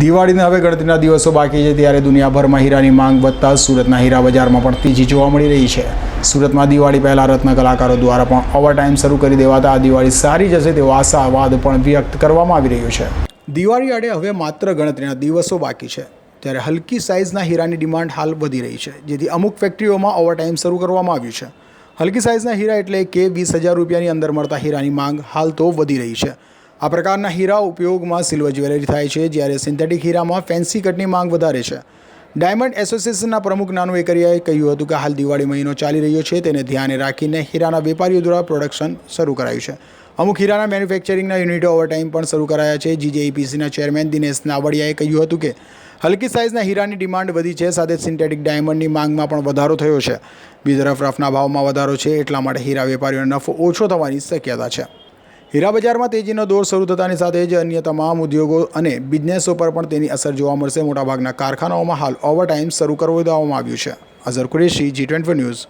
દિવાળીને હવે ગણતરીના દિવસો બાકી છે ત્યારે દુનિયાભરમાં હીરાની માંગ વધતા સુરતના હીરા બજારમાં પણ તેજી જોવા મળી રહી છે. સુરતમાં દિવાળી પહેલાં રત્ન કલાકારો દ્વારા પણ ઓવરટાઈમ શરૂ કરી દેવાતા આ દિવાળી સારી જશે તેવો આશાવાદ પણ વ્યક્ત કરવામાં આવી રહ્યો છે. દિવાળી આડે હવે માત્ર ગણતરીના દિવસો બાકી છે. ત્યારે હલકી સાઇઝના હીરાની ડિમાન્ડ હાલ વધી રહી છે, જેથી અમુક ફેક્ટરીઓમાં ઓવરટાઈમ શરૂ કરવામાં આવ્યું છે. હલકી સાઇઝના હીરા એટલે કે વીસ હજાર રૂપિયાની અંદર મળતા હીરાની માંગ હાલ તો વધી રહી છે. આ પ્રકારના હીરા ઉપયોગમાં સિલ્વર જ્વેલરી થાય છે, જ્યારે સિન્થેટિક હીરામાં ફેન્સી કટની માંગ વધારે છે. ડાયમંડ એસોસિએશનના પ્રમુખ નાનુ એકરિયાએ કહ્યું હતું કે હાલ દિવાળી મહિનો ચાલી રહ્યો છે, તેને ધ્યાને રાખીને હીરાના વેપારીઓ દ્વારા પ્રોડક્શન શરૂ કરાયું છે. અમુક હીરાના મેન્યુફેક્ચરિંગના યુનિટો ઓવરટાઈમ પણ શરૂ કરાયા છે. જીજેઈપીસીના ચેરમેન દિનેશ નાવડિયાએ કહ્યું હતું કે, હલકી સાઇઝના હીરાની ડિમાન્ડ વધી છે, સાથે સિન્થેટિક ડાયમંડની માંગમાં પણ વધારો થયો છે. બીજી તરફ, રફના ભાવમાં વધારો છે, એટલા માટે હીરા વેપારીઓનો નફો ઓછો થવાની શક્યતા છે. હીરા બજારમાં તેજીનો દોર શરૂ થતાની સાથે જ અન્ય તમામ ઉદ્યોગો અને બિઝનેસો પર પણ તેની અસર જોવા મળશે. મોટાભાગના કારખાનાઓમાં હાલ ઓવરટાઈમ શરૂ કરી દેવામાં આવ્યું છે. Azhar Qureshi G twenty news